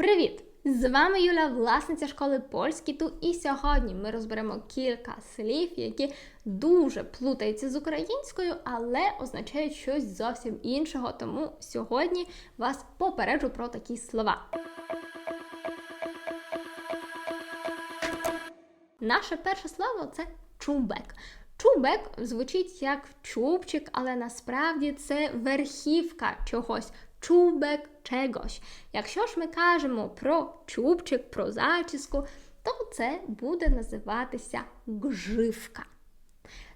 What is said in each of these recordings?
Привіт! З вами Юля, власниця школи польський ту, і сьогодні ми розберемо кілька слів, які дуже плутаються з українською, але означають щось зовсім іншого. Тому сьогодні вас попереджу про такі слова. Наше перше слово це чубек. Чубек звучить як чубчик, але насправді це верхівка чогось. Чубек чогось. Якщо ж ми кажемо про чубчик, про зачіску, то це буде називатися гживка.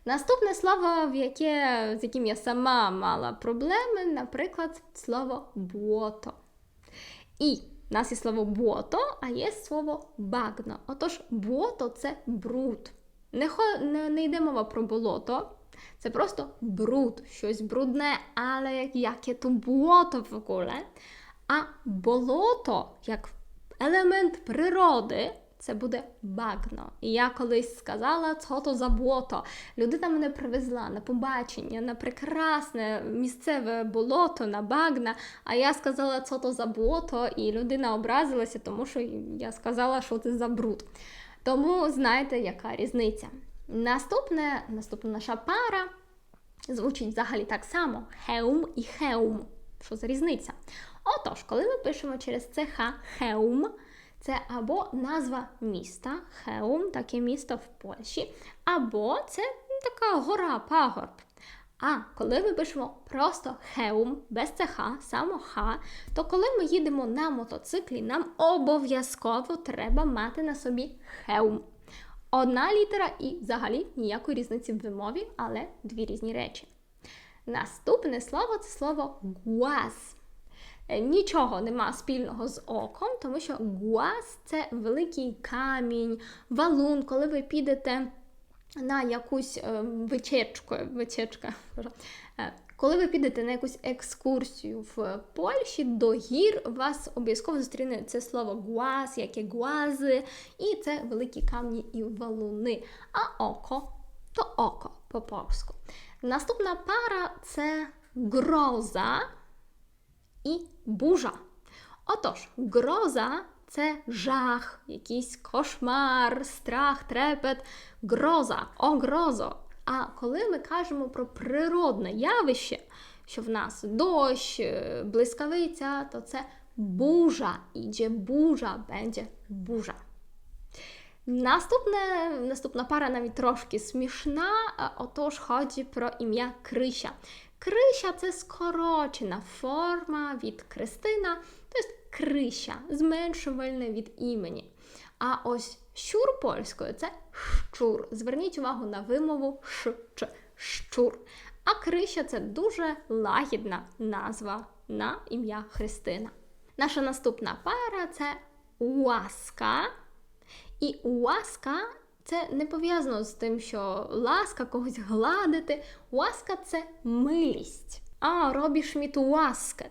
Наступне слово, в яке, з яким я сама мала проблеми, наприклад, слово бото. І в нас є слово бото, а є слово багно. Отож, бото це бруд. Не, не, не йде мова про болото, це просто бруд, щось брудне, але яке то болото в ogóle. А болото, як елемент природи, це буде багно. І я колись сказала, що то за болото. Людина мене привезла на побачення, на прекрасне місцеве болото, на багна. А я сказала, що то за болото, і людина образилася, тому що я сказала, що це за бруд. Тому знаєте, яка різниця. Наступне, наступна наша пара звучить взагалі так само: хеум і хеум. Що за різниця? Отож, коли ми пишемо через ЦХ хеум, це або назва міста, Хеум, таке місто в Польщі, або це така гора, пагорб. А коли ми пишемо просто Хеум без ЦХ, само Х, то коли ми їдемо на мотоциклі, нам обов'язково треба мати на собі Хеум. Одна літера і взагалі ніякої різниці в вимові, але дві різні речі. Наступне слово це слово гуаз. Нічого нема спільного з оком, тому що гуаз це великий камінь, валун, коли ви підете на якусь вечірку, вечірка, коли ви підете на якусь екскурсію в Польщі до гір, вас обов'язково зустріне це слово гуаз, яке гуази, і це великі камні і валуни. А око то око по-польську. Наступна пара це гроза і бужа. Отож, гроза це жах, якийсь кошмар, страх, трепет, гроза, огрозо. А коли ми кажемо про природне явище, що в нас дощ, блискавиця, то це бужа. Іде бужа, буде бужа. Наступне, наступна пара навіть трошки смішна, отож chodzi про ім'я Крища. Крища це скорочена форма від Кристина, тобто Крища, зменшувальне від імені. А ось щур польською це щур. Зверніть увагу на вимову ш, ч, щур. А крища це дуже лагідна назва на ім'я Христина. Наша наступна пара це уаска. І уаска це не пов'язано з тим, що ласка когось гладити. Уаска це милість. А, мені ту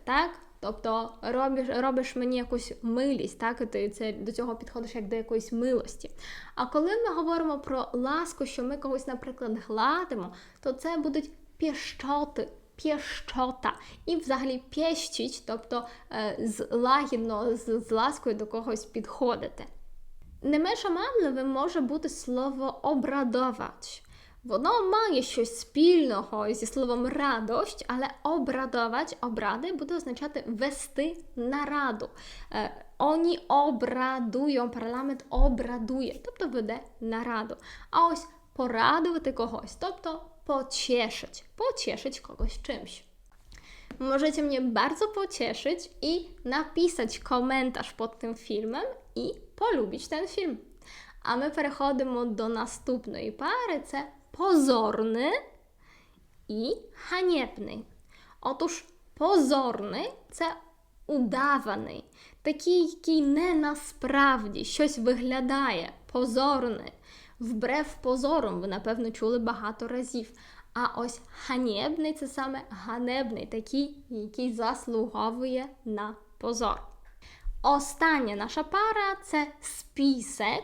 так? Тобто робиш робиш мені якусь милість, так? І ти це до цього підходиш як до якоїсь милості. А коли ми говоримо про ласку, що ми когось, наприклад, гладимо, то це будуть піщоти. Пєщота. І взагалі пєщить, тобто е, з лагідно, з, з ласкою до когось підходити. Не менш оманливим може бути слово обрадовать. Воно має щось спільного зі словом радощ, але обрадовать, обради буде означати вести нараду. Е, Оні обрадують, парламент обрадує, тобто веде нараду. А ось порадувати когось, тобто pocieszyć, pocieszyć kogoś czymś. Możecie mnie bardzo pocieszyć i napisać komentarz pod tym filmem i polubić ten film. А ми переходимо до наступної пари: це Позорний і ганебний. Отож, позорний це удаваний, такий, який не насправді щось виглядає, позорний. Вбрев позором, ви, напевно, чули багато разів. А ось ганебний це саме ганебний, такий, який заслуговує на позор. Остання наша пара це списek.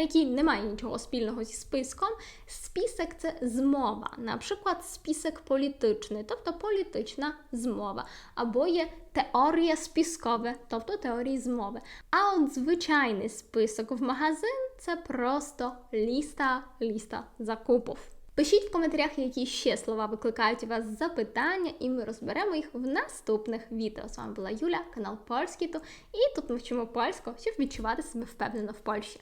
Який не має нічого спільного зі списком. Список це змова, наприклад, список політичний, тобто політична змова, або є теорія спискове, тобто теорії змови. А от звичайний список в магазин це просто ліста, ліста закупів. Пишіть в коментарях, які ще слова викликають у вас запитання, і ми розберемо їх в наступних відео. З вами була Юля, канал Польський. І тут ми вчимо польську, щоб відчувати себе впевнено в Польщі.